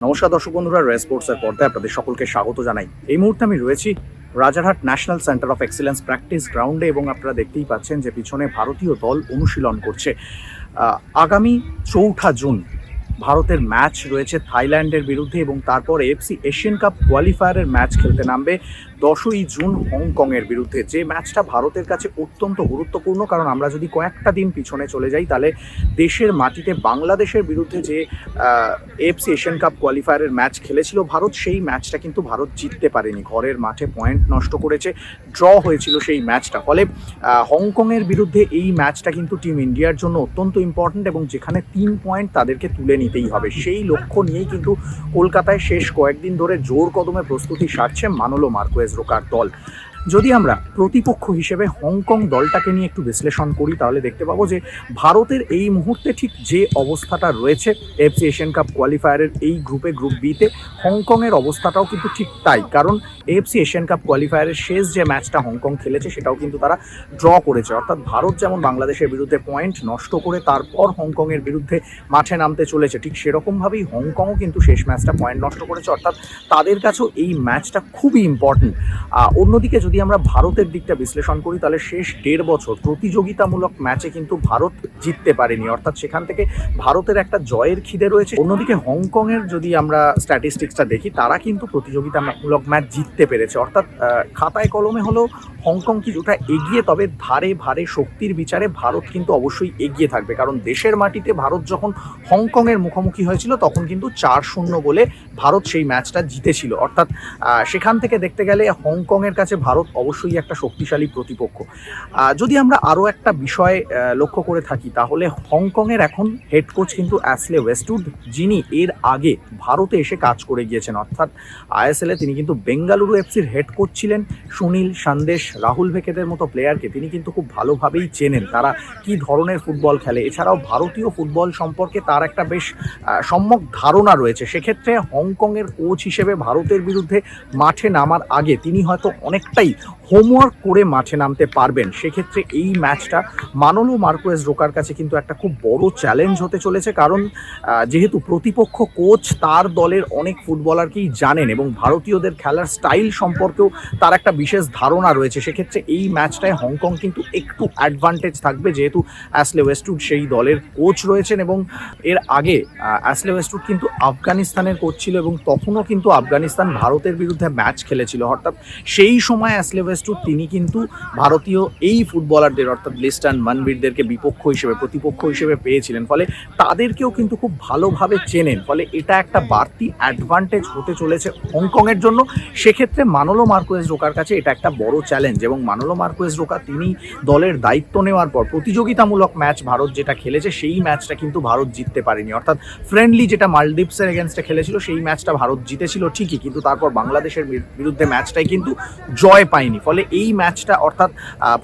নমস্কার দর্শক বন্ধুরা রে স্পোর্টসের পর্দায় আপনাদের সকলকে স্বাগত জানাই। এই মুহূর্তে আমি রয়েছি Rajarhat national centre of excellence practice গ্রাউন্ডে এবং আপনারা দেখতেই পাচ্ছেন যে পিছনে ভারতীয় দল অনুশীলন করছে। আগামী চৌঠা জুন ভারতের ম্যাচ রয়েছে থাইল্যান্ডের বিরুদ্ধে এবং তারপর এফসি এশিয়ান কাপ কোয়ালিফায়ারের ম্যাচ খেলতে নামবে দশই জুন হংকংয়ের বিরুদ্ধে যে ম্যাচটা ভারতের কাছে অত্যন্ত গুরুত্বপূর্ণ, কারণ আমরা যদি কয়েকটা দিন পিছনে চলে যাই, তাহলে দেশের মাটিতে বাংলাদেশের বিরুদ্ধে যে এফসি এশিয়ান কাপ কোয়ালিফায়ারের ম্যাচ খেলেছিল ভারত, সেই ম্যাচটা কিন্তু ভারত জিততে পারেনি। ঘরের মাঠে পয়েন্ট নষ্ট করেছে ড্র হয়েছিল সেই ম্যাচটা। ফলে হংকংয়ের বিরুদ্ধে এই ম্যাচটা কিন্তু টিম ইন্ডিয়ার জন্য অত্যন্ত ইম্পর্ট্যান্ট এবং যেখানে তিন পয়েন্ট তাদেরকে তুলে নিতেই হবে। সেই লক্ষ্য নিয়েই কিন্তু কলকাতায় শেষ কয়েকদিন ধরে জোর কদমে প্রস্তুতি সারছে মানলো মার্কোয়েজ। রোকার দল। যদি আমরা প্রতিপক্ষ হিসেবে হংকং দলটাকে নিয়ে একটু বিশ্লেষণ করি, তাহলে দেখতে পাবো যে ভারতের এই মুহূর্তে ঠিক যে অবস্থাটা রয়েছে এফসি এশিয়ান কাপ কোয়ালিফায়ারের এই গ্রুপে গ্রুপ বিতে হংকংয়ের অবস্থাটাও কিন্তু ঠিক তাই। কারণ এফসি এশিয়ান কাপ কোয়ালিফায়ারের শেষ যে ম্যাচটা হংকং খেলেছে, সেটাও কিন্তু তারা ড্র করেছে। অর্থাৎ ভারত যেমন বাংলাদেশের বিরুদ্ধে পয়েন্ট নষ্ট করে তারপর হংকংয়ের বিরুদ্ধে মাঠে নামতে চলেছে, ঠিক সেরকমভাবেই হংকংও কিন্তু শেষ ম্যাচটা পয়েন্ট নষ্ট করেছে। অর্থাৎ তাদের কাছেও এই ম্যাচটা খুবই ইম্পর্ট্যান্ট অন্যদিকে যদি আমরা ভারতের দিকটা বিশ্লেষণ করি, তাহলে শেষ দেড় বছর প্রতিযোগিতামূলক ম্যাচে কিন্তু ভারত জিততে পারেনি। অর্থাৎ সেখান থেকে ভারতের একটা জয়ের খিদে রয়েছে। অন্যদিকে হংকংয়ের যদি আমরা স্ট্যাটিস্টিক্সটা দেখি, তারা কিন্তু প্রতিযোগিতামূলক ম্যাচ জিততে পেরেছে। অর্থাৎ খাতায় কলমে হলেও হংকং কিছুটা এগিয়ে, তবে ধারে ভারে শক্তির বিচারে ভারত কিন্তু অবশ্যই এগিয়ে থাকবে। কারণ দেশের মাটিতে ভারত যখন হংকংয়ের মুখোমুখি হয়েছিল, তখন কিন্তু চার শূন্য গোলে ভারত সেই ম্যাচটা জিতেছিল। অর্থাৎ সেখান থেকে দেখতে গেলে হংকংয়ের কাছে ভারত অবশ্যই একটা শক্তিশালী প্রতিপক্ষ। যদি আমরা আরও একটা বিষয় লক্ষ্য করে থাকি, তাহলে হংকংয়ের এখন হেড কোচ কিন্তু অ্যাসলে ওয়েস্টউড, যিনি এর আগে ভারতে এসে কাজ করে গিয়েছেন। অর্থাৎ আইএসএলে তিনি কিন্তু বেঙ্গালুরু এফসির হেড কোচ ছিলেন। সুনীল সন্দেশ, রাহুল ভেকেদের মতো প্লেয়ারকে তিনি কিন্তু খুব ভালোভাবেই চেনেন। তারা কি ধরনের ফুটবল খেলে? এছাড়াও ভারতীয় ফুটবল সম্পর্কে তার একটা বেশ সম্যক ধারণা রয়েছে। সেক্ষেত্রে হংকংয়ের কোচ হিসেবে ভারতের বিরুদ্ধে মাঠে নামার আগে তিনি হয়তো অনেকটাই হোমওয়ার্ক করে মাঠে নামতে পারবেন। সেক্ষেত্রে এই ম্যাচটা মানলো মার্কোয়েজ রোকার কাছে কিন্তু একটা খুব বড় চ্যালেঞ্জ হতে চলেছে। কারণ যেহেতু প্রতিপক্ষ কোচ তার দলের অনেক ফুটবলারকেই জানেন এবং ভারতীয়দের খেলার স্টাইল সম্পর্কেও তার একটা বিশেষ ধারণা রয়েছে। সেক্ষেত্রে এই ম্যাচটায় হংকং কিন্তু একটু অ্যাডভান্টেজ থাকবে। যেহেতু অ্যাসলে ওয়েস্টউড সেই দলের কোচ রয়েছেন এবং এর আগে অ্যাসলে ওয়েস্টউড কিন্তু আফগানিস্তানের কোচ ছিল এবং তখনও কিন্তু আফগানিস্তান ভারতের বিরুদ্ধে ম্যাচ খেলেছিল। অর্থাৎ সেই সময় অ্যাসলে ওয়েস্টউড তিনি কিন্তু ভারতীয় এই ফুটবলারদের অর্থাৎ লিস্টান মানবীরদেরকে বিপক্ষ হিসেবে, প্রতিপক্ষ হিসেবে পেয়েছিলেন। ফলে তাদেরকেও কিন্তু খুব ভালোভাবে চেনেন। ফলে এটা একটা বাড়তি অ্যাডভান্টেজ হতে চলেছে হংকংয়ের জন্য। সেক্ষেত্রে মানলো মার্কোয়েজ রোকার কাছে এটা একটা বড় চ্যালেঞ্জ এবং মানলো মার্কোয়েজ রোকা, তিনি দলের দায়িত্ব নেওয়ার পর প্রতিযোগিতামূলক ম্যাচ ভারত যেটা খেলেছে, সেই ম্যাচটা কিন্তু ভারত জিততে পারেনি। অর্থাৎ ফ্রেন্ডলি যেটা মালদ্বীপসের এগেনস্টে খেলেছিল, সেই ম্যাচটা ভারত জিতেছিল ঠিকই। কিন্তু তারপর বাংলাদেশের বিরুদ্ধে ম্যাচটাই কিন্তু জয় পায়নি। ফলে এই ম্যাচটা অর্থাৎ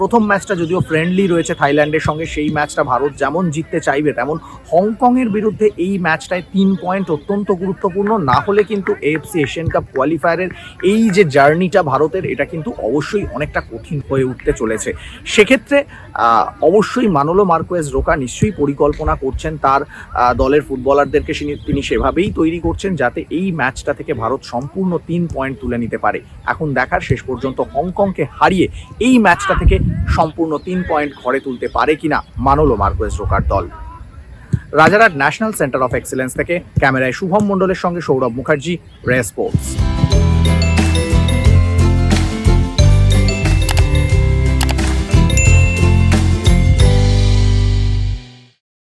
প্রথম ম্যাচটা যদিও ফ্রেন্ডলি রয়েছে থাইল্যান্ডের সঙ্গে, সেই ম্যাচটা ভারত যেমন জিততে চাইবে, তেমন হংকংয়ের বিরুদ্ধে এই ম্যাচটায় তিন পয়েন্ট অত্যন্ত গুরুত্বপূর্ণ। না হলে কিন্তু এএফসি এশিয়ান কাপ কোয়ালিফায়ারের এই যে জার্নিটা ভারতের, এটা কিন্তু অবশ্যই অনেকটা কঠিন হয়ে উঠতে চলেছে। সেক্ষেত্রে অবশ্যই মানলো মার্কোয়েজ রোকা নিশ্চয়ই পরিকল্পনা করছেন তার দলের ফুটবলারদেরকে তিনি সেভাবেই তৈরি করছেন যাতে এই ম্যাচটা থেকে ভারত সম্পূর্ণ তিন পয়েন্ট তুলে নিতে পারে। এখন দেখার শেষ পর্যন্ত হংকংকে হারিয়ে এই ম্যাচটা থেকে সম্পূর্ণ তিন পয়েন্ট ঘরে তুলতে পারে কিনা মানলো মার্কোয়েস রোকার দল। Rajarhat national centre of excellence থেকে ক্যামেরায় শুভম মণ্ডলের সঙ্গে সৌরভ মুখার্জি রে স্পোর্টস।